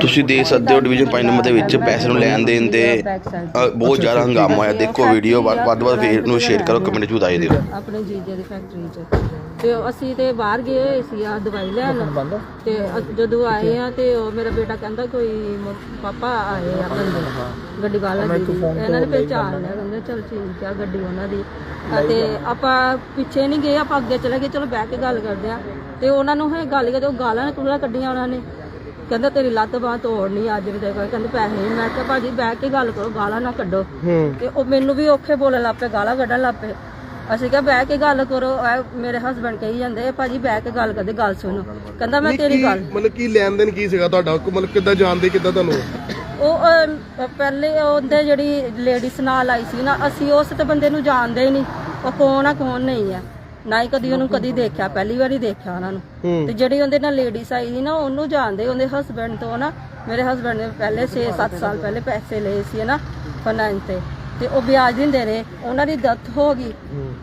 ਤੁਸੀਂ ਦੇਖ ਸਕਦੇ ਹੋ ਡਿਵੀਜ਼ਨ 5 ਨੰਬਰ ਦੇ ਵਿੱਚ ਪੈਸੇ ਨੂੰ ਲੈਣ ਦੇਣ ਦੇ ਅ, ਬਹੁਤ ਜ਼ਿਆਦਾ ਹੰਗਾਮਾ ਹੋਇਆ। ਦੇਖੋ ਵੀਡੀਓ ਵੱਧ ਵੱਧ ਵੱਧ ਫੇਰ ਨੂੰ ਸ਼ੇਅਰ ਕਰੋ ਕਮੈਂਟ 'ਚ ਵਧਾਈ ਦਿਓ। ਆਪਣੇ ਜੀਜੇ ਦੀ ਫੈਕਟਰੀ 'ਚ ਤੇ ਅਸੀਂ ਤੇ ਬਾਹਰ ਗਏ ਹੋਏ ਸੀ ਆ ਦਵਾਈ ਲੈਣ। ਤੇ ਅ- ਜਦੋਂ ਆਏ ਆ ਤੇ ਉਹ ਮੇਰਾ ਬੇਟਾ ਕਹਿੰਦਾ ਕੋਈ ਮ- ਪਾਪਾ ਆਏ ਆ ਬੰਦੇ। ਗੱਡੀ ਵਾਲਾ ਜੀ। ਇਹਨਾਂ ਨੇ ਪਹਿਚਾਣ ਲਿਆ ਕਹਿੰਦੇ ਚਲ ਠੀਕ ਆ ਗੱਡੀ ਉਹਨਾਂ ਦੀ। ਅਤੇ ਆਪਾਂ ਪਿੱਛੇ ਨਹੀਂ ਗਏ ਆਪਾਂ ਅੱਗੇ ਚਲੇ ਗਏ ਚਲੋ ਬਹਿ ਕੇ ਗੱਲ ਕਰਦੇ ਆ। ਤੇ ਉਹਨਾਂ ਨੂੰ ਇਹ ਗੱਲ ਕਰਦੇ ਉਹ ਗਾਲਾਂ ਕੁੜਾ ਕੱਢੀਆਂ ਉਹਨਾਂ ਨੇ। ਕਹਿੰਦਾ ਤੇਰੀ ਲੱਤ ਬਾਹ ਤੋੜਨੀ ਅੱਜ ਵੀ ਤੇ ਕਹਿੰਦੇ ਪੈਸੇ ਨਹੀਂ। ਮੈਂ ਕਿਹਾ ਭਾਜੀ ਬਹਿ ਕੇ ਗੱਲ ਕਰੋ ਗਾਲਾਂ ਨਾ ਕੱਢੋ। ਤੇ ਉਹ ਮੈਨੂੰ ਵੀ ਔਖੇ ਬੋਲਣ ਲੱਗ ਪਏ ਗਾਲਾਂ ਕੱਢਣ ਲੱਗ ਪਏ। ਅਸੀਂ ਕਿਹਾ ਬਹਿ ਕੇ ਗੱਲ ਕਰੋ ਇਹ ਮੇਰੇ ਹਸਬੰਡ ਕਹੀ ਜਾਂਦੇ ਭਾਜੀ ਬਹਿ ਕੇ ਗੱਲ ਕਰਦੇ ਗੱਲ ਸੁਣੋ। ਕਹਿੰਦਾ ਮੈਂ ਤੇਰੀ ਗੱਲ ਮਤਲਬ ਕੀ ਲੈਣ ਦੇਣ ਕੀ ਸੀਗਾ ਤੁਹਾਡਾ? ਮਤਲਬ ਕਿੱਦਾਂ ਜਾਣਦੇ ਕਿੱਦਾਂ ਤੁਹਾਨੂੰ? ਉਹ ਅਮ, ਪਹਿਲੇ ਉਹਦੇ ਜਿਹੜੀ ਲੇਡੀਜ਼ ਨਾਲ ਆਈ ਸੀ ਨਾ ਅਸੀਂ ਉਸ ਤੇ ਬੰਦੇ ਨੂੰ ਜਾਣਦੇ ਹੀ ਨਹੀਂ। ਉਹ ਕੌਣ ਆ ਕੌਣ ਨਹੀਂ ਆ। ਨਾ ਹੀ ਕਦੀ ਉਹਨੂੰ ਕਦੀ ਦੇਖਿਆ ਪਹਿਲੀ ਵਾਰੀ ਦੇਖਿਆ ਉਹਨਾਂ ਨੂੰ। ਤੇ ਜਿਹੜੀ ਉਹਦੇ ਨਾਲ ਲੇਡੀਜ਼ ਆਈ ਸੀ ਨਾ ਉਹਨੂੰ ਜਾਣਦੇ ਉਹਦੇ ਹਸਬੰਡ ਤੋਂ ਨਾ ਮੇਰੇ ਹਸਬੰਡ ਨੇ ਪਹਿਲੇ 6-7 ਸਾਲ ਪਹਿਲੇ ਪੈਸੇ ਲਏ ਸੀ ਨਾ ਫਾਈਨੈਂਸ ਤੇ। ਤੇ ਉਹ ਵਿਆਜ ਦਿੰਦੇ ਰਹੇ ਉਹਨਾਂ ਦੀ ਡੈਥ ਹੋ ਗਈ।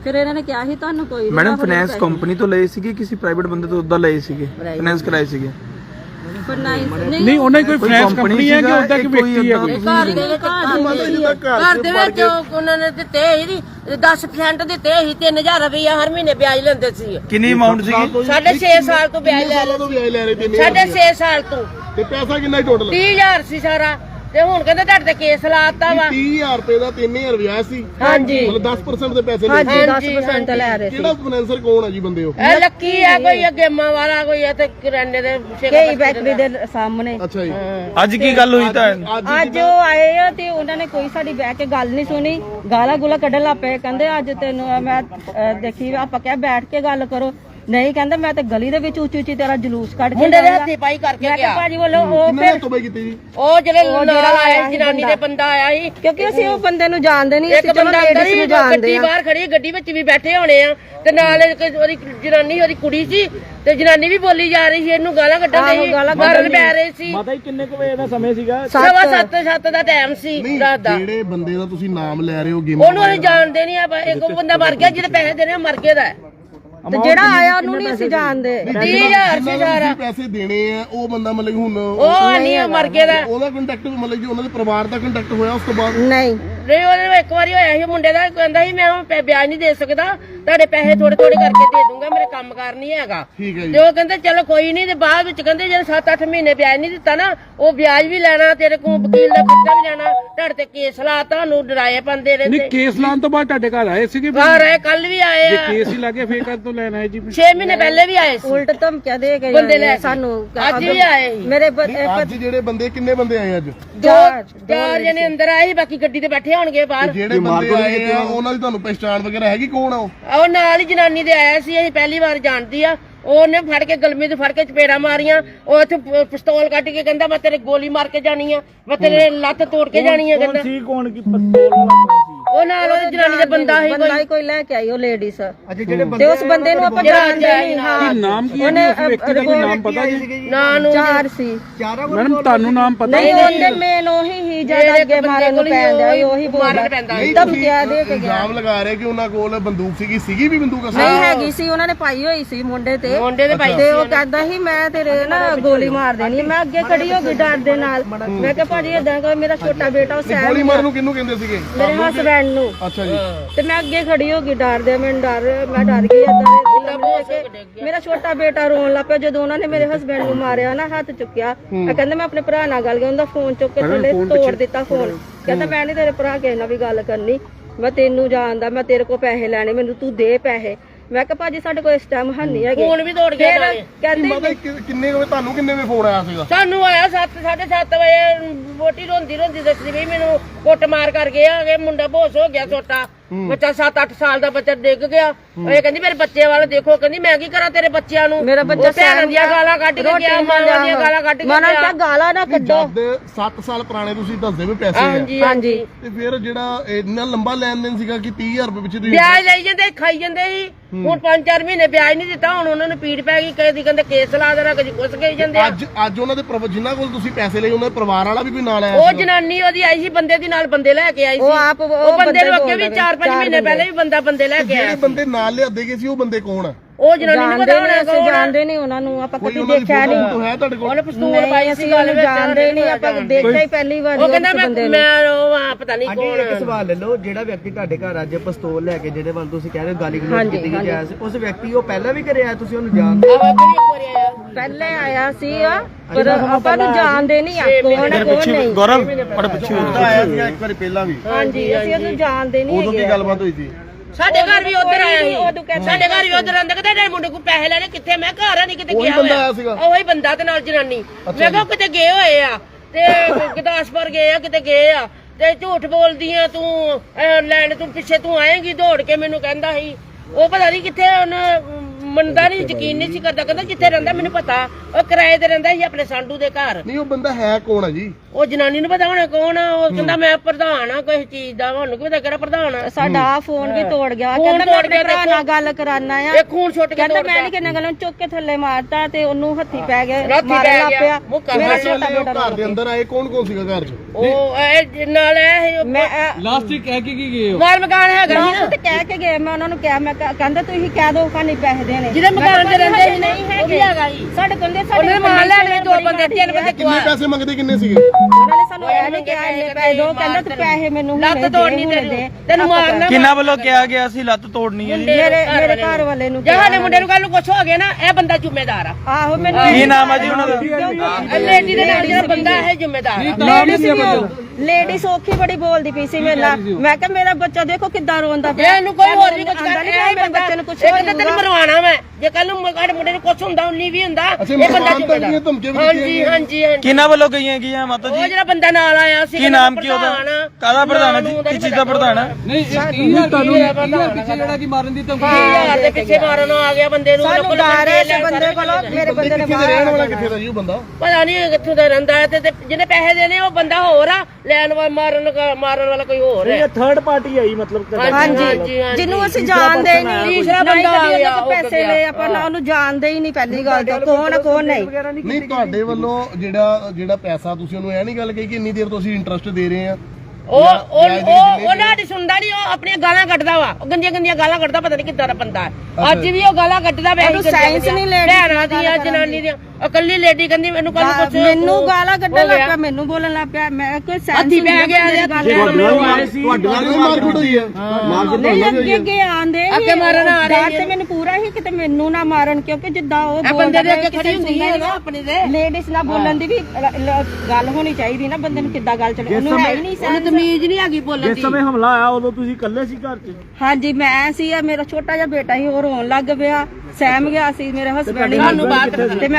ਫਿਰ ਇਹਨਾਂ ਨੇ ਕਿਹਾ ਸੀ ਤੁਹਾਨੂੰ ਕੋਈ ਮੈਡਮ ਫਾਈਨੈਂਸ ਕੰਪਨੀ ਤੋਂ ਲਏ ਸੀਗੇ ਕਿਸੇ ਪ੍ਰਾਈਵੇਟ ਬੰਦੇ ਤੋਂ ਉਦਾਂ ਲਏ ਸੀਗੇ? ਫਾਈਨੈਂਸ ਕਰਾਏ ਸੀਗੇ? ਨਹੀਂ ਨਹੀਂ ਉਹਨਾਂ ਕੋਈ ਫਾਈਨੈਂਸ ਕੰਪਨੀ ਹੈ ਕਿ ਉਹਦਾ ਕਿ ਕੋਈ ਵਿਅਕਤੀ ਹੈ ਕੋਈ ਘਰ ਦੇ ਵਿੱਚ ਘਰ ਦੇ ਵਿੱਚ ਘਰ ਦੇ ਵਿੱਚ ਉਹ ਉਹਨਾਂ ਨੇ ਦਿੱਤੇ ਸੀ 10% ਦਿੱਤੇ ਸੀ 3000 ਰੁਪਇਆ ਹਰ ਮਹੀਨੇ ਵਿਆਜ ਲੈਂਦੇ ਸੀ। ਕਿੰਨੀ ਅਮਾਉਂਟ ਸੀਗੀ? ਸਾਢੇ 6 ਸਾਲ ਤੋਂ ਵਿਆਜ ਲੈ ਰਹੇ ਸਾਢੇ 6 ਸਾਲ ਤੋਂ। ਤੇ ਪੈਸਾ ਕਿੰਨਾ ਟੋਟਲ 30000 ਸੀ ਸਾਰਾ। ਤੇ ਹੁਣ ਕਹਿੰਦੇ ਤੁਹਾਡੇ ਤੇ ਕੇਸ ਲਾਤਾ ਵਾ। 30000 ਰੁਪਏ ਦਾ 3000 ਵਿਆਹ ਸੀ। ਹਾਂਜੀ। ਮਤਲਬ 10% ਦੇ ਪੈਸੇ ਹਾਂਜੀ ਲਏ 10% ਲੈ ਰਹੇ ਸੀ। ਕਿਹੜਾ ਫਾਈਨੈਂਸਰ ਕੌਣ ਆ ਜੀ ਬੰਦੇ ਉਹ? ਇਹ ਲੱਕੀ ਆ ਕੋਈ ਇਹ ਗੇਮਾਂ ਵਾਲਾ ਕੋਈ ਇਹ ਤੇ ਕਰਿਆਨੇ ਦੇ ਕਈ ਬੈਕਰੀ ਦੇ ਸਾਹਮਣੇ। ਅੱਛਾ ਜੀ। ਅੱਜ ਕੀ ਗੱਲ ਹੋਈ ਤਾਂ? ਅੱਜ ਉਹ ਆਏ ਆ ਤੇ ਉਹਨਾਂ ਨੇ ਕੋਈ ਸਾਡੀ ਬਹਿ ਕੇ ਗੱਲ ਨਹੀਂ ਸੁਣੀ। ਗਾਲਾਂ ਗੁਲਾ ਕੱਢਣ ਲੱਗ ਪਏ। ਕਹਿੰਦੇ ਅੱਜ ਤੈਨੂੰ ਮੈਂ ਅਹ, ਦੇਖੀ ਆਪਾਂ ਕਿਹਾ ਬੈਠ ਕੇ ਗੱਲ ਕਰੋ। ਨਹੀਂ ਕਹਿੰਦਾ ਮੈਂ ਤੇ ਗਲੀ ਦੇ ਵਿੱਚ ਉੱਚੀ ਉੱਚੀ ਤੇਰਾ ਜਲੂਸ ਕੱਢ ਕੇ ਮੁੰਡੇ ਦੇ। ਹੱਥੀ ਪਾਈ ਕਰਕੇ ਮੈਂ ਕਿਹਾ ਗਿਆ। ਭਾਜੀ ਬੋਲੋ ਉਹ ਕਿੰਨੇ ਫਿਰ ਨੇ ਤੋਬੇ ਕੀਤੀ ਜੀ? ਉਹ ਜਿਹੜੇ ਉਹ ਨਾਲ ਜਿਹੜਾ ਆਇਆ ਆਇਆ ਸੀ ਜਨਾਨੀ ਦੇ ਬੰਦਾ ਆਇਆ ਸੀ। ਕਿਉਂਕਿ ਅਸੀਂ ਉਹ ਬੰਦੇ ਨੂੰ ਜਾਣਦੇ ਨਹੀਂ ਇੱਕ ਅਸੀਂ ਚਲੋ ਬੰਦਾ ਅੰਦਰ ਲੇਡੀਜ਼ ਹੀ ਨੂੰ ਜਾਣਦੇ ਗੱਡੀ ਆ। ਬਾਹਰ ਖੜੀ ਗੱਡੀ ਵਿੱਚ ਵੀ ਬੈਠੇ ਹੋਣੇ ਆ। ਤੇ ਨਾਲ ਇੱਕ ਉਹਦੀ ਜਨਾਨੀ ਉਹਦੀ ਕੁੜੀ ਸੀ ਤੇ ਜਨਾਨੀ ਵੀ ਬੋਲੀ ਜਾ ਰਹੀ ਸੀ ਇਹਨੂੰ ਗਾਲਾਂ ਕੱਢਣ ਆਹੋ, ਦੇ ਗਾਲਾਂ ਮਾਰਨ ਪੈ ਰਹੇ ਸੀ। ਮਾਤਾ ਜੀ ਕਿੰਨੇ ਕੁ ਵਜੇ ਦਾ ਸਮੇਂ ਸੀਗਾ? ਸਵਾ ਸੱਤ ਸੱਤ ਦਾ ਟਾਈਮ ਸੀ ਰਾਤ ਦਾ। ਜਿਹੜੇ ਬੰਦੇ ਦਾ ਤੁਸੀਂ ਨਾਮ ਲੈ ਰਹੇ ਹੋ ਗੇਮ ਉਹਨੂੰ ਅਸੀਂ ਜਾਣਦੇ ਨਹੀਂ ਆ ਇੱਕ ਉਹ ਬੰਦਾ ਮਰ ਗਿਆ ਜਿਹਦੇ ਪੈਸੇ ਦੇਣੇ ਆ, ਮਰ ਗਿਆ ਦਾ ਹੈ। ਤੇ ਜਿਹੜਾ ਆਇਆ ਉਹਨੂੰ ਨਹੀਂ ਅਸੀਂ ਜਾਣਦੇ। 30000 ਸੀ ਸਾਰਾ ਪੈਸੇ ਦੇਣੇ ਆ ਉਹ ਬੰਦਾ ਮਤਲਬ ਹੁਣ ਉਹ ਨਹੀਂ ਮਰ ਗਿਆ ਦਾ। ਉਹਦਾ ਕੰਟੈਕਟ ਮਤਲਬ ਕਿ ਉਹਨਾਂ ਦੇ ਪਰਿਵਾਰ ਦਾ ਕੰਟੈਕਟ ਹੋਇਆ ਉਸ ਤੋਂ ਬਾਅਦ? ਨਹੀਂ। ਨਹੀਂ ਉਹਨੇ ਇੱਕ ਵਾਰੀ ਹੋਇਆ ਸੀ ਮੁੰਡੇ ਦਾ ਕਹਿੰਦਾ ਸੀ ਮੈਂ ਹੁਣ ਪੈ- ਵਿਆਜ ਨਹੀਂ ਦੇ ਸਕਦਾ ਤੁਹਾਡੇ ਪੈਸੇ ਥੋੜੇ ਥੋੜੇ ਕਰਕੇ ਦੇ ਦੂੰਗਾ ਮੇਰੇ ਕੰਮ ਕਾਰ ਨਹੀਂ ਹੈਗਾ। ਠੀਕ ਹੈ ਜੀ। ਤੇ ਉਹ ਕਹਿੰਦੇ ਚਲੋ ਕੋਈ ਨਹੀਂ ਤੇ ਬਾਅਦ ਵਿੱਚ ਕਹਿੰਦੇ ਜੇ 7-8 ਮਹੀਨੇ ਵਿਆਜ ਨਹੀਂ ਦਿੱਤਾ ਨਾ ਉਹ ਵਿਆਜ ਵੀ ਲੈਣਾ ਤੇਰੇ ਕੋਲ ਵਕੀਲ ਦਾ ਖਰਚਾ ਵੀ ਲੈਣਾ ਤੁਹਾਡੇ ਤੇ ਕੇਸ ਲਾ ਤੁਹਾਨੂੰ ਡਰਾਏ ਪੰਦੇ ਨਹੀਂ ਰਹਿੰਦੇ ਕੇਸ ਲਾਉਣ ਤੋਂ ਬਾਅਦ ਤੁਹਾਡੇ ਘਰ ਆਏ ਸੀਗੇ ਘਰ ਆਏ ਕੱਲ ਵੀ ਆਏ ਜੇ ਆ ਕੇਸ ਹੀ ਲੱਗੇ ਫੇਰ ਕਦ ਤੋਂ ਲੈਣ ਆਏ ਜੀ? 6 ਮਹੀਨੇ ਪਹਿਲੇ ਵੀ ਆਏ ਸੀ। ਉਲਟ ਧਮਕੀਆਂ ਦੇ ਕੇ ਬੰਦੇ ਲੈ ਕੇ। ਸਾਨੂੰ। ਅੱਜ ਵੀ ਆਏ ਸੀ। ਮੇਰੇ ਬ- ਇਹ ਪ- ਅੱਜ ਜਿਹੜੇ ਬੰਦੇ ਕਿੰਨੇ ਬੰਦੇ ਆਏ ਅੱਜ? ਦੋ ਚਾਰ ਜਣੇ ਅੰਦਰ ਆਏ ਸੀ ਬਾਕੀ ਗੱਡੀ ਤੇ ਬੈਠੇ ਹੋਣਗੇ ਬਾਹਰ। ਜਿਹੜੇ ਬੰਦੇ ਆਏ ਆ? ਉਹਨਾਂ ਦੀ ਤੁਹਾਨੂੰ ਪਛਾਣ ਵਗੈਰਾ ਹੈਗੀ? ਕੌਣ ਆ ਉਹ? ਉਹ ਨਾਲ ਹੀ ਜਨਾਨੀ ਦੇ ਆਇਆ ਸੀ ਅਸੀਂ ਪਹਿਲੀ ਵਾਰ ਜਾਣਦੀ ਆ। ਉਹਨੇ ਫੜ ਕੇ ਗਲਮੇ ਤੇ ਫੜ ਕੇ ਚਪੇੜਾ ਮਾਰੀਆਂ ਉਹ ਇੱਥੇ ਪ- ਪਿਸਤੌਲ ਕੱਢ ਕੇ ਕਹਿੰਦਾ ਮੈਂ ਤੇਰੇ ਗੋਲੀ ਮਾਰ ਕੇ ਜਾਣੀ ਆ ਮੈਂ ਤੇਰੇ ਲੱਤ ਤੋੜ ਕੇ ਜਾਣੀ ਆ ਕਹਿੰਦਾ। ਸੀ ਕੌਣ ਕੀ ਪਸਤੌਲ ਉਹ ਨਾਲ ਉਹਦੀ ਜਨਾਨੀ ਦਾ ਬੰਦਾ ਸੀ ਬੰਦਾ ਹੀ ਕੋਈ ਲੈ ਕੇ ਆਈ ਉਹ ਲੇਡੀਜ਼ ਤੇ ਉਸ ਬੰਦੇ ਨੂੰ ਆਪਾਂ ਜਾਣਦੇ ਨਹੀਂ ਹਾਂ। ਨਾਮ ਕੀ ਹੈ ਉਸ ਵਿਅਕਤੀ ਦਾ? ਕੋਈ ਨਾਮ ਪਤਾ ਜੀ? ਨਾ ਨੂੰ ਚਾਰ ਸੀ। ਮੈਡਮ ਤੁਹਾਨੂੰ ਨਾਮ ਪਤਾ ਨਹੀਂ ਉਹਨੇ ਮੇਨ ਉਹੀ ਹੀ ਜ਼ਿਆਦਾ ਅੱਗੇ ਮਾਰਨ ਨੂੰ ਪੈਂਦਾ ਸੀ, ਉਹੀ ਬੋਲਦਾ ਮਾਰਨ ਪੈਂਦਾ ਨਹੀਂ ਧਮਕੀਆਂ ਦੇ ਕੇ ਗਿਆ। ਇਲਜ਼ਾਮ ਲਗਾ ਰਹੇ ਕਿ ਉਹਨਾਂ ਕੋਲ ਬੰਦੂਕ ਸੀਗੀ? ਸੀਗੀ ਵੀ ਬੰਦੂਕ? ਅਸਲ ਨਹੀਂ ਹੈਗੀ ਸੀ ਉਹਨਾਂ ਨੇ ਪਾਈ ਹੋਈ ਸੀ ਮੁੰਡੇ ਤੇ। ਮੁੰਡੇ ਦੇ ਭਾਈ ਤੇ ਉਹ ਕਹਿੰਦਾ ਸੀ ਮੈਂ ਤੇਰੇ ਨਾ ਗੋਲੀ ਮਾਰ ਦੇਣੀ ਮੈਂ ਅੱਗੇ ਖੜੀ ਹੋ ਗਈ ਡਰ ਦੇ ਨਾਲ। ਮੈਂ ਕਿਹਾ ਭਾਜੀ ਏਦਾਂ ਕਰ ਮੇਰਾ ਛੋਟਾ ਬੇਟਾ ਉਹ ਸਹਿ ਗੋਲੀ ਮਾਰਨ ਨੂੰ ਕਿਹਨੂੰ ਕਹਿੰਦੇ ਸੀਗੇ? ਮੇਰੇ ਹਸਬੈਂਡ ਨੂੰ ਅੱਛਾ ਜੀ। ਤੇ ਮੈਂ ਅੱਗੇ ਖੜੀ ਹੋ ਗਈ ਡਰ ਦੇ ਮੈਨੂੰ ਡਰ ਮੈਂ ਡਰ ਗਈ ਏਦਾਂ ਦੇ ਮੇਰਾ ਛੋਟਾ ਬੇਟਾ ਰੋਣ ਲੱਗ ਪਿਆ ਜਦੋਂ ਉਹਨਾਂ ਨੇ ਮੇਰੇ ਹਸਬੈਂਡ ਨੂੰ ਮਾਰਿਆ ਨਾ ਹੱਥ ਚੁੱਕਿਆ। ਮੈਂ ਕਹਿੰਦਾ ਮੈਂ ਆਪਣੇ ਭਰਾ ਨਾਲ ਗੱਲ ਕਰ। ਉਹਦਾ ਫੋਨ ਚੁੱਕ ਕੇ ਥੱਲੇ ਤੋੜ ਦਿੱਤਾ ਫੋਨ ਕਹਿੰਦਾ ਮੈਂ ਨਹੀਂ ਤੇਰੇ ਭਰਾ ਕਿਸੇ ਨਾਲ ਵੀ ਗੱਲ ਕਰਨੀ। ਮੈਂ ਤੈਨੂੰ ਜਾਣਦਾ ਮੈਂ ਤੇਰੇ ਕੋਲ ਪੈਸੇ ਲੈਣੇ ਮੈਨੂੰ ਤੂੰ ਦੇ ਪੈਸੇ। ਮੈਂ ਕਿਹਾ ਭਾਜੀ ਸਾਡੇ ਕੋਲ ਇਸ ਟਾਈਮ ਹੰਨੀ ਹੈਗੇ। ਫੋਨ ਵੀ ਤੋੜ ਗਿਆ ਫਿਰ ਨਾਲੇ। ਕਹਿੰਦੇ ਮਾਤਾ ਜੀ, ਕਿ- ਕਿੰਨੇ ਵਜੇ ਤੁਹਾਨੂੰ ਕਿੰਨੇ ਵਜੇ ਫੋਨ ਆਇਆ ਸੀਗਾ? ਸਾਨੂੰ ਆਇਆ 7 7:30 ਵਜੇ ਵੋਟੀ ਰੋਂਦੀ ਰੋਂਦੀ ਦੱਸਦੀ ਵੀ ਮੈਨੂੰ ਕੁੱਟ ਮਾਰ ਕਰ ਗਿਆ ਕਿ ਮੁੰਡਾ ਬੋਸ ਹੋ ਗਿਆ ਛੋਟਾ ਬੱਚਾ 7-8 ਸਾਲ ਦਾ ਬੱਚਾ ਡਿੱਗ ਗਿਆ। ਇਹ ਕਹਿੰਦੀ ਮੇਰੇ ਬੱਚੇ ਵਾਲਾ ਦੇਖੋ। ਕਹਿੰਦੀ ਮੈਂ ਕੀ ਕਰਾਂ ਤੇਰੇ ਬੱਚਿਆਂ ਨੂੰ? ਮੇਰਾ ਬੱਚਾ ਭੈਣਾਂ ਦੀਆਂ ਗਾਲਾਂ ਕੱਢ ਕੇ ਗਿਆ ਮਾਂ ਦੀਆਂ ਗਾਲਾਂ ਕੱਢ ਕੇ ਮੈਂ ਗਿਆ। ਕਿਹਾ ਗਾਲਾਂ ਨਾ ਕੱਢੋ। ਜਦ 7 ਸਾਲ ਪੁਰਾਣੇ ਤੁਸੀਂ ਦੱਸਦੇ ਵੀ ਪੈਸੇ ਆ। ਹਾਂਜੀ ਹਾਂਜੀ। ਤੇ ਫਿਰ ਜਿਹੜਾ ਇੰਨਾ ਲੰਬਾ ਲੈਣ ਦੇਣ ਸੀਗਾ ਕਿ 30000 ਰੁਪਏ ਵਿੱਚ ਤੁਸੀਂ ਵਿਆਜ ਲਈ ਜਾਂਦੇ ਖਾਈ ਜਾਂਦੇ ਸੀ। ਹੁਣ 5-4 ਮਹੀਨੇ ਵਿਆਜ ਨਹੀਂ ਦਿੱਤਾ ਹੁਣ ਉਹਨਾਂ ਨੂੰ ਪੀੜ ਪੈ ਗਈ। ਕਦੀ ਕਹਿੰਦੇ ਕੇਸ ਲਾ ਦੇਣਾ ਕਦੀ ਕੁਛ ਕਹੀ ਜਾਂਦੇ ਆ। ਅੱਜ ਅੱਜ ਉਹਨਾਂ ਦੇ ਪਰਿਵਾਰ ਜਿਨ੍ਹਾਂ ਕੋਲ ਤੁਸੀਂ ਪੈਸੇ ਲਏ ਉਹਨਾਂ ਦੇ ਪਰਿਵਾਰ ਵਾਲਾ ਵੀ ਕੋਈ ਨਾਲ ਆਇਆ ਉਹ ਜਨਾਨੀ ਉਹਦੀ ਆਈ ਸੀ ਬੰਦੇ ਦੀ ਨਾਲ ਬੰਦੇ ਲੈ ਕੇ ਆਈ ਸੀ। ਉਹ ਆਪ ਉਹ ਬੰਦੇ ਨੂੰ ਅੱਗੇ ਵੀ 4-5 ਮਹੀਨੇ। ਪਹਿਲੇ ਵੀ ਬੰਦਾ ਬੰਦੇ ਲੈ ਕੇ ਆਇਆ ਜਿਹੜੇ ਬੰਦੇ ਨਾਲ ਲਿਆਦੇ ਗਏ ਸੀ ਉਹ ਬੰਦੇ ਕੌਣ ਆ? ਉਹ ਜਨਾਨੀ ਨੂੰ ਪਤਾ ਹੋਣਾ ਅਸੀਂ। ਜਾਣਦੇ ਨਹੀਂ ਉਹਨਾਂ ਨੂੰ ਆਪਾਂ ਕਦੀ ਦੇਖਿਆ ਨਹੀਂ। ਹੈ ਤੁਹਾਡੇ ਕੋਲ? ਉਹਨੇ ਪਿਸਤੌਲ ਪਾਈ ਅਸੀਂ ਸੀ ਗੱਲ ਵਿੱਚ ਜਾਣਦੇ ਨਹੀਂ ਆਪਾਂ ਦੇਖਿਆ ਹੀ ਪਹਿਲੀ ਵਾਰ ਉਹ ਕਹਿੰਦਾ ਮੈਂ ਮੈਂ ਉਹ ਆ ਪਤਾ ਨਹੀਂ ਕੌਣ ਇੱਕ ਸਵਾਲ ਲੈ ਲਓ ਜਿਹੜਾ ਵਿਅਕਤੀ ਤੁਹਾਡੇ ਘਰ ਅੱਜ ਪਿਸਤੌਲ ਲੈ ਕੇ ਜਿਹਦੇ ਵੱਲ ਤੁਸੀਂ ਕਹਿ ਰਹੇ ਹੋ ਗਾਲੀ ਗਲੋਚ ਕੀਤੀ ਗਈ ਜਾਇਜ਼ ਉਸ ਵਿਅਕਤੀ ਉਹ ਪਹਿਲਾਂ ਵੀ ਆਇਆ ਤੁਸੀਂ ਉਹਨੂੰ ਜਾਣਦੇ ਪਹਿਲੇ ਆਇਆ। ਸੀ ਆ ਪਰ ਆਪਾਂ ਨੂੰ ਜਾਣਦੇ ਨਹੀਂ ਆ ਕੌਣ ਕੌਣ ਨਹੀਂ। ਗੌਰਵ ਬੜਾ ਪਿੱਛੇ। ਆਇਆ ਸੀ ਇੱਕ ਵਾਰੀ ਪਹਿਲਾਂ ਵੀ। ਹਾਂਜੀ ਅਸੀਂ ਉਹਨੂੰ ਜਾਣਦੇ ਨਹੀਂ ਉਦੋਂ ਕੀ ਗੱਲਬਾਤ ਹੋਈ ਸੀ? ਸਾਡੇ ਘਰ ਵੀ ਉਧਰ ਆਇਆ ਸੀ। ਕਹਿੰਦਾ ਸਾਡੇ ਘਰ ਵੀ ਉਧਰ ਆਂਦਾ ਕਿ ਤੇਰੇ ਮੁੰਡੇ ਕੋਲ ਪੈਸੇ ਲੈਣੇ ਕਿੱਥੇ? ਮੈਂ ਘਰ ਆ ਨਹੀਂ ਕਿਤੇ ਉਹੀ ਗਿਆ ਬੰਦਾ ਹੋਇਆ। ਆਇਆ ਸੀਗਾ? ਉਹੀ ਬੰਦਾ ਤੇ ਨਾਲ ਜਨਾਨੀ। ਮੈਂ ਕਿਹਾ ਕਿਤੇ ਗਏ ਹੋਏ ਆ ਤੇ ਗੁਰਦਾਸਪੁਰ ਗਏ ਆ ਕਿਤੇ ਗਏ ਆ। ਤੇ ਝੂਠ ਬੋਲਦੀ ਆ ਤੂੰ ਲੈਣ ਤੂੰ ਪਿੱਛੇ ਤੂੰ ਆਏਂਗੀ ਦੌੜ ਕੇ ਮੈਨੂੰ ਕਹਿੰਦਾ ਸੀ। ਉਹ ਪਤਾ ਨਹੀਂ ਕਿੱਥੇ ਉਹਨੇ ਮੰਨਦਾ ਨਹੀਂ ਯਕੀਨ ਨਹੀਂ ਸੀ ਕਰਦਾ ਕਹਿੰਦਾ ਕਿੱਥੇ ਰਹਿੰਦਾ ਮੈਨੂੰ ਪਤਾ ਉਹ ਕਿਰਾਏ ਤੇ ਰਹਿੰਦਾ ਸੀ ਆਪਣੇ ਸਾਂਢੂ ਦੇ ਘਰ। ਨਹੀਂ ਉਹ ਬੰਦਾ ਹੈ ਕੌਣ ਆ ਜੀ? ਉਹ ਜਨਾਨੀ ਨੂੰ ਪਤਾ ਹੋਣਾ ਕੌਣ ਆ ਉਹ ਕਹਿੰਦਾ ਮੈਂ ਪ੍ਰਧਾਨ ਆ ਕਿਸੇ ਚੀਜ਼ ਦਾ ਹੁਣ ਕੀ ਪਤਾ ਕਿਹੜਾ ਪ੍ਰਧਾਨ ਆ। ਸਾਡਾ ਆਹ ਫੋਨ ਵੀ ਤੋੜ ਗਿਆ ਫੋਨ ਕਹਿੰਦਾ ਮੈਂ ਤੋੜ ਆਪਣੇ ਗਿਆ, ਭਰਾ ਦੇਖੋ। ਨਾਲ ਗੱਲ ਕਰਾਨਾ ਆ। ਇਹ ਖੂਨ ਛੁੱਟ ਕੇ ਕਹਿੰਦਾ ਮੈਂ ਨਹੀਂ ਕਿੰਨੇ ਗੱਲਾਂ ਚੁੱਕ ਕੇ ਥੱਲੇ ਮਾਰਤਾ ਤੇ ਉਹਨੂੰ ਹੱਥੀ ਪੈ ਗਿਆ ਹੱਥੀ ਮਾਰਨ ਪੈ ਲੱਗ ਗਿਆ, ਪਿਆ। ਮੁੱਕਾ ਮੇਰਾ ਮਾਰਿਆ। ਛੋਟਾ ਉਹ ਬੇਟਾ ਘਰ ਦੇ ਅੰਦਰ ਆਏ ਕੌਣ ਕੌਣ ਸੀਗਾ ਘਰ 'ਚ? ਉਹ ਇਹ ਨਾਲ ਇਹ ਮੈਂ ਅਹ, ਲਾਸਟ ਤੇ ਕਹਿ ਕੇ ਕੀ ਗਏ ਹੋ? ਮਾਲ ਮਕਾਨ ਹੈਗਾ ਸੀ ਨਾ। ਲਾਸਟ ਤੇ ਕਹਿ ਕੇ ਗਏ ਮੈਂ ਉਹਨਾਂ ਨੂੰ ਕਿਹਾ ਮੈਂ ਕਿਹਾ- ਕਹਿੰਦਾ ਤੁਸੀਂ ਕਹਿ ਦੋ ਖਾਨੀ ਪੈਸੇ ਦੇਣੇ। ਜਿਹਦੇ ਮਕਾਨ 'ਚ ਰਹਿੰਦੇ ਸੀ ਨਹੀਂ ਉਹ ਵੀ ਹੈਗੇ ਹੈਗਾ ਸੀ ਸਾਡੇ ਕੋਲੇ ਸਾਡੇ ਉਹਨੇ ਮਾਲ ਲੈਣੇ ਦੋ ਬੰਦੇ ਤਿੰਨ ਬੰਦੇ ਕਿੰਨੇ ਪੈਸੇ ਮੰਗਦੇ ਕਿੰਨੇ ਸੀਗੇ? ਉਹਨਾਂ ਨੇ ਸਾਨੂੰ ਇਹ ਨਹੀਂ ਕਿਹਾ ਇੰਨੇ ਪੈਸੇ ਦੋ ਕਹਿੰਦਾ ਤੂੰ ਪੈਸੇ ਮੈਨੂੰ ਹੁਣੇ ਲੱਤ ਦੇ, ਤੋੜਨੀ ਹੁਣੇ ਤੈਨੂੰ ਦੇ। ਤੈਨੂੰ ਮਾਰਨਾ ਕਿੰਨਾ ਵੱਲੋਂ ਕਿਹਾ ਗਿਆ ਸੀ ਲੱਤ ਤੋੜਨੀ ਹੈ ਜੀ? ਮੇਰੇ ਮੇਰੇ ਘਰ ਵਾਲੇ ਨੂੰ ਜੇ ਸਾਡੇ ਮੁੰਡੇ ਨੂੰ ਕੱਲ ਨੂੰ ਕੁਝ ਹੋ ਗਿਆ ਨਾ ਇਹ ਬੰਦਾ ਜ਼ਿੰਮੇਦਾਰ ਆ। ਆਹੋ ਮੈਨੂੰ ਕੀ ਨਾਮ ਹੈ ਜੀ ਉਹਨਾਂ ਦਾ? ਇਹ ਲੇਡੀ ਦੇ ਨਾਲ ਜਿਹੜਾ ਬੰਦਾ ਹੈ ਜ਼ਿੰਮੇਦਾਰ ਆ। ਲੇਡੀਜ਼ ਵੀ ਲੇਡੀ ਸੋਖੀ ਬੜੀ ਬੋਲਦੀ ਪਈ ਸੀ ਮੇਰੇ ਨਾਲ ਮੈਂ ਕਿਹਾ ਮੇਰਾ ਬੱਚਾ ਦੇਖੋ ਕਿੱਦਾਂ ਰੋਂਦਾ ਜੇ ਇਹਨੂੰ ਕੋਈ ਹੋਰ ਵੀ ਕੁਝ ਆਂਦਾ ਕਰ ਨੀ ਰਿਹਾ ਮੇਰੇ ਬੱਚੇ ਨੂੰ ਕੁਝ ਇਹ ਕਹਿੰਦਾ ਤੈਨੂੰ ਮਰਵਾਣਾ ਮੈਂ ਜੇ ਕੱਲ ਨੂੰ ਸਾਡੇ ਮੁੰਡੇ ਨੂੰ ਕੁਝ ਹੁੰਦਾ ਉਨੀ ਵੀ ਹੁੰਦਾ ਇਹ ਬੰਦਾ ਜ਼ਿੰਮੇਦਾਰ। ਹਾਂਜੀ ਹਾਂਜੀ ਹਾਂਜੀ। ਕਿਹਨਾਂ ਵੱਲੋਂ ਗਈਆਂ ਗਈਆਂ ਮਾਤਾ ਉਹ ਜੀ ਜਿਹੜਾ ਬੰਦਾ ਨਾਲ ਆਇਆ ਸੀ ਕੀ ਨਾਮ ਕੀ ਉਹਦਾ? ਕਾਹਦਾ ਪ੍ਰਧਾਨ ਹੈ ਜੀ? ਕਿਸ ਚੀਜ਼ ਦਾ ਪ੍ਰਧਾਨ ਹੈ? ਨਹੀਂ ਇਹ ਤੁਹਾਨੂੰ ਇਹ ਪਿੱਛੇ ਜਿਹੜਾ ਕਿ ਮਾਰਨ ਦੀ ਧਮਕੀ ਹਜ਼ਾਰ ਦੇ ਪਿੱਛੇ ਮਾਰਨ ਆ ਗਿਆ ਬੰਦੇ ਨੂੰ। ਸਾਨੂੰ ਡਰ ਹੈ ਇਸ ਬੰਦੇ ਕੋਲੋਂ ਮੇਰੇ ਬੰਦੇ ਨੇ ਕਿੱਥੇ ਦਾ ਰਹਿਣ ਵਾਲਾ ਕਿੱਥੇ ਦਾ ਜੀ ਉਹ ਬੰਦਾ? ਪਤਾ ਨਹੀਂ ਕਿੱਥੋਂ ਦਾ ਰਹਿੰਦਾ ਹੈ ਤੇ ਜਿਹਨੇ ਪੈਸੇ ਦੇਣੇ ਉਹ ਬੰਦਾ ਹੋਰ ਆ। ਲੈਣ ਵਾਲਾ ਮਾਰਨ ਮਾਰਨ ਵਾਲਾ ਕੋਈ ਹੋਰ ਹੈ। ਥਰਡ ਪਾਰਟੀ ਆਈ ਮਤਲਬ ਹਾਂਜੀ ਜਿਹਨੂੰ ਅਸੀਂ ਜਾਣਦੇ ਨਹੀਂ ਤੀਸਰਾ ਬੰਦਾ ਆ ਗਿਆ, ਪੈਸੇ ਲਏ ਆਪਾਂ ਨਾ ਉਹਨੂੰ ਜਾਣਦੇ ਹੀ ਨਹੀਂ ਪਹਿਲੀ ਗੱਲ ਤਾਂ। ਕੌਣ ਆ, ਕੌਣ ਨਹੀਂ? ਨਹੀਂ ਤੁਹਾਡੇ ਵੱਲੋਂ ਜਿਹੜਾ ਜਿਹੜਾ ਪੈਸਾ ਤੁਸੀਂ ਉਹਨੂੰ ਇਹ ਨਹੀਂ ਗੱਲ ਕਹੀ ਕਿ ਇੰਨੀ ਦੇਰ ਤੋਂ ਅਸੀਂ ਇੰਟਰਸਟ ਦੇ ਰਹੇ ਆ ਉਹ ਉਹ ਉਹ ਉਹ ਨਾ ਸੁਣਦਾ ਨਹੀਂ ਉਹ ਆਪਣੀਆਂ ਗਾਲਾਂ ਕੱਢਦਾ ਵਾ। ਉਹ ਗੰਦੀਆਂ ਗੰਦੀਆਂ ਗਾਲਾਂ ਕੱਢਦਾ ਪਤਾ ਨਹੀਂ ਕਿੱਦਾਂ ਦਾ ਬੰਦਾ ਹੈ। ਅੱਜ ਵੀ ਉਹ ਗਾਲਾਂ ਕੱਢਦਾ ਵੇ ਉਹਨੂੰ science ਨਹੀਂ lady ਭੈਣਾਂ ਦੀਆਂ ਜਨਾਨੀ ਦੀਆਂ। ਇਕੱਲੀ ਲੇਡੀ ਕਹਿੰਦੀ ਮੈਨੂੰ ਕੱਲ ਕੁਝ ਮੈਨੂੰ ਗਾਲਾਂ ਕੱਢਣ ਲੱਗ ਪਿਆ ਮੈਨੂੰ ਬੋਲਣ ਲੱਗ ਪਿਆ। ਮੈਂ ਕੋਈ ਸੈਂਸ ਹੱਥੀ ਪੈ ਗਿਆ ਇਹਦੇ ਹੱਥੀ ਪੈ ਗਿਆ। ਤੁਹਾਡੇ ਨਾਲ ਵੀ ਮਾਰਕੀਟ ਹੋਈ ਹੈ। ਮਾਰਕੀਟ ਨਹੀਂ ਅੱਗੇ ਅੱਗੇ ਆਂਦੇ ਅੱਗੇ ਮਾਰਨ ਆ ਰਹੇ ਡਰ ਤੇ ਮੈਨੂੰ ਪੂਰਾ ਹੀ ਕਿਤੇ ਮੈਨੂੰ ਨਾ ਮਾਰਨ ਕਿਉਂਕਿ ਜਿੱਦਾਂ ਉਹ ਇਹ ਬੰਦੇ ਦੇ ਅੱਗੇ ਖੜੀ ਹੁੰਦੀ ਹੈ ਨਾ ਆਪਣੀ ਦੇ। ਲੇਡੀਜ਼ ਨਾਲ ਬੋਲਣ ਦੀ ਵੀ ਲ- ਲ- ਗੱਲ ਹੋਣੀ ਚਾਹੀਦੀ ਨਾ ਬੰਦੇ ਨੂੰ ਕਿੱਦਾਂ ਗੱਲ ਚੱਲੇ ਉਹਨੂੰ ਹੈ ਹੀ ਨਹੀਂ ਉਹਨੂੰ ਸੈਂਸ ਤਮੀਜ਼ ਨਹੀਂ ਹੈਗੀ ਬੋਲਣ ਦੀ। ਸਮੇਂ ਹਮਲਾ ਆਇਆ ਉਦੋਂ ਤੁਸੀਂ ਇਕੱਲੇ ਸੀ ਘਰ 'ਚ? ਹਾਂਜੀ ਮੈਂ ਸੀ ਆ ਮੇਰਾ ਛੋਟਾ ਜਿਹਾ ਬੇਟਾ ਸੀ ਉਹ ਰੋਣ ਲੱਗ ਪਿਆ। ਸਹਿਮ ਗਿਆ ਸੀ ਮੇਰੇ ਹਸਬੰਡ ਸਾਨੂੰ ਬਾਹਰ ਤੇ ਮੈਂ